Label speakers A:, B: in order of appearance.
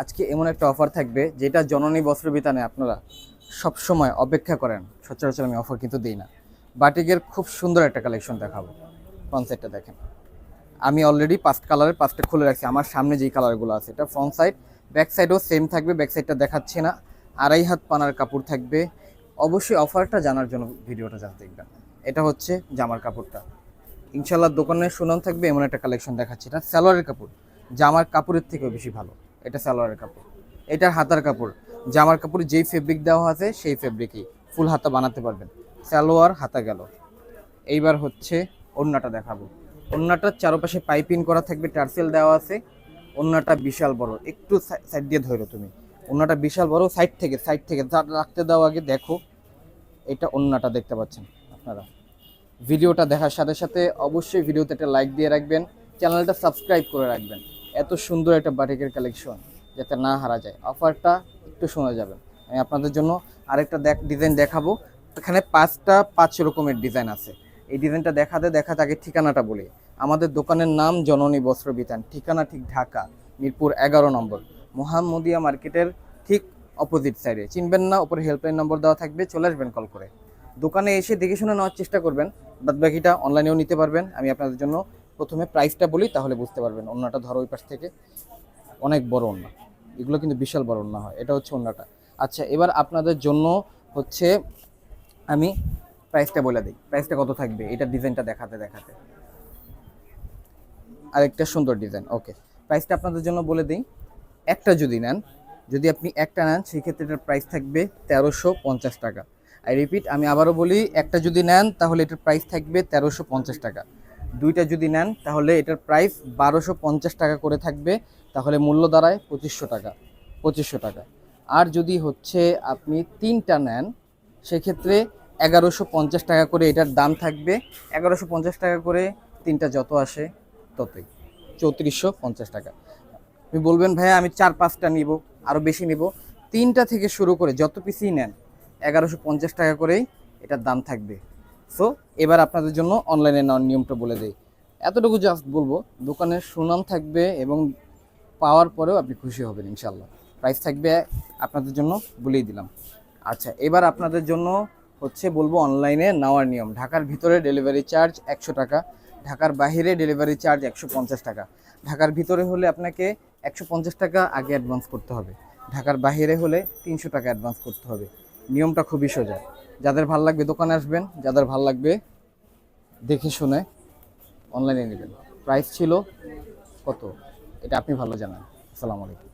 A: আজকে এমন একটা অফার থাকবে, যেটা জননী বস্ত্র বিতানে আপনারা সব সময় অপেক্ষা করেন। সচরাচর আমি অফার কিন্তু দিই না। বাটিকের খুব সুন্দর একটা কালেকশন দেখাবো। সাইডটা দেখেন। আমি অলরেডি পাঁচ কালারের পাঁচটা খুলে রাখছি। আমার সামনে যেই কালারগুলো আছে, এটা ফ্রন্ট সাইড ব্যাক সাইডও সেম থাকবে ব্যাক সাইডটা দেখাচ্ছি না। আড়াই হাত পানার কাপড় থাকবে। অবশ্যই অফারটা জানার জন্য ভিডিওটা জানতে দেখবেন। এটা হচ্ছে জামার কাপড়টা। ইনশাল্লাহ দোকানের সুনাম থাকবে, এমন একটা কালেকশন দেখাচ্ছি। এটা সালোয়ারের কাপড়। জামার কাপড়ের থেকেও বেশি ভালো। এটা সালোয়ারের কাপড়। এটার হাতার কাপড়। জামার কাপড় যেই ফেব্রিক দেওয়া আছে, সেই ফেব্রিকই ফুল হাতা বানাতে পারবেন। সালোয়ার হাতা গেল। এইবার হচ্ছে ওড়নাটা দেখাবো। ওড়নাটার চারপাশে পাইপিং করা থাকবে, টার্সেল দেওয়া আছে। ওড়নাটা বিশাল বড়। একটু সাইড দিয়ে ধরো তুমি। ওড়নাটা বিশাল বড় সাইড থেকে সাইড থেকে। রাখতে দাও আগে, দেখো। এটা ওড়নাটা দেখতে পাচ্ছেন আপনারা। ভিডিওটা দেখার সাথে সাথে অবশ্যই ভিডিওতে একটা লাইক দিয়ে রাখবেন। চ্যানেলটা সাবস্ক্রাইব করে রাখবেন। এত সুন্দর একটা বাটিকের কালেকশন যাতে না হারা যায়। অফারটা একটু শোনা যাবেন আমি আপনাদের জন্য আরেকটা দেখ ডিজাইন দেখাবো। এখানে পাঁচটা, পাঁচ রকমের ডিজাইন আছে। এই ডিজাইনটা দেখাতে দেখাতে আগে ঠিকানাটা বলি। আমাদের দোকানের নাম জননী বস্ত্র বিতান, ঠিকানা ঠিক ঢাকা, মিরপুর এগারো নম্বর। মোহাম্মদিয়া মার্কেটের ঠিক অপোজিট সাইডে চিনবেন না ওপরে হেল্পলাইন নম্বর দেওয়া থাকবে, চলে আসবেন কল করে। দোকানে এসে দেখে শুনে নেওয়ার চেষ্টা করবেন। বাদ বাকিটা অনলাইনেও নিতে পারবেন। আমি আপনাদের জন্য প্রথমে প্রাইসটা বলি, তাহলে বুঝতে পারবেন অন্যটা ধরো ওই পাশ থেকে। অনেক বড় অন্য। এগুলো কিন্তু বিশাল বড় অন্য হয়, এটা হচ্ছে অন্যটা। আচ্ছা এবার আপনাদের জন্য হচ্ছে আমি প্রাইসটা বলে দিই। প্রাইসটা কত থাকবে? এটা ডিজাইনটা দেখাতে দেখাতে। আরেকটা সুন্দর ডিজাইন ওকে প্রাইসটা আপনাদের জন্য বলে দিই। একটা যদি নেন, যদি আপনি একটা নেন সেই ক্ষেত্রে এটার প্রাইস থাকবে তেরোশো পঞ্চাশ টাকা। আই রিপিট আমি আবারও বলি, একটা যদি নেন, তাহলে এটার প্রাইস থাকবে তেরোশো পঞ্চাশ টাকা। দুইটা যদি নেন, তাহলে এটার প্রাইস বারোশো পঞ্চাশ টাকা করে থাকবে। তাহলে মূল্য দাঁড়ায় পঁচিশশো টাকা পঁচিশশো টাকা। আর যদি হচ্ছে আপনি তিনটা নেন, সেক্ষেত্রে এগারোশো পঞ্চাশ টাকা করে এটার দাম থাকবে। এগারোশো পঞ্চাশ টাকা করে তিনটা যত আসে, ততই। চৌত্রিশশো পঞ্চাশ টাকা। আপনি বলবেন, ভাইয়া, আমি চার পাঁচটা নিব আরও বেশি নিব। তিনটা থেকে শুরু করে যত পিসই নেন, এগারোশো পঞ্চাশ টাকা করেই এটার দাম থাকবে। সো এবার আপনাদের জন্য অনলাইনে নেওয়ার নিয়মটা বলে দিই। এতটুকু জাস্ট বলব দোকানের সুনাম থাকবে এবং পাওয়ার পরেও আপনি খুশি হবেন ইনশাল্লাহ প্রাইস থাকবে আপনাদের জন্য বলেই দিলাম। আচ্ছা এবার আপনাদের জন্য হচ্ছে বলব অনলাইনে নেওয়ার নিয়ম। ঢাকার ভিতরে ডেলিভারি চার্জ একশো টাকা, ঢাকার বাইরে ডেলিভারি চার্জ একশো পঞ্চাশ টাকা। ঢাকার ভিতরে হলে আপনাকে একশো পঞ্চাশ টাকা আগে অ্যাডভান্স করতে হবে। ঢাকার বাইরে হলে তিনশো টাকা অ্যাডভান্স করতে হবে। নিয়মটা খুবই সোজা। যাদের ভালো লাগবে দোকানে আসবেন, যাদের ভালো লাগবে দেখে শুনে অনলাইনে নেবেন। প্রাইস ছিল কত? এটা আপনি ভালো জানান। আসসালামু আলাইকুম।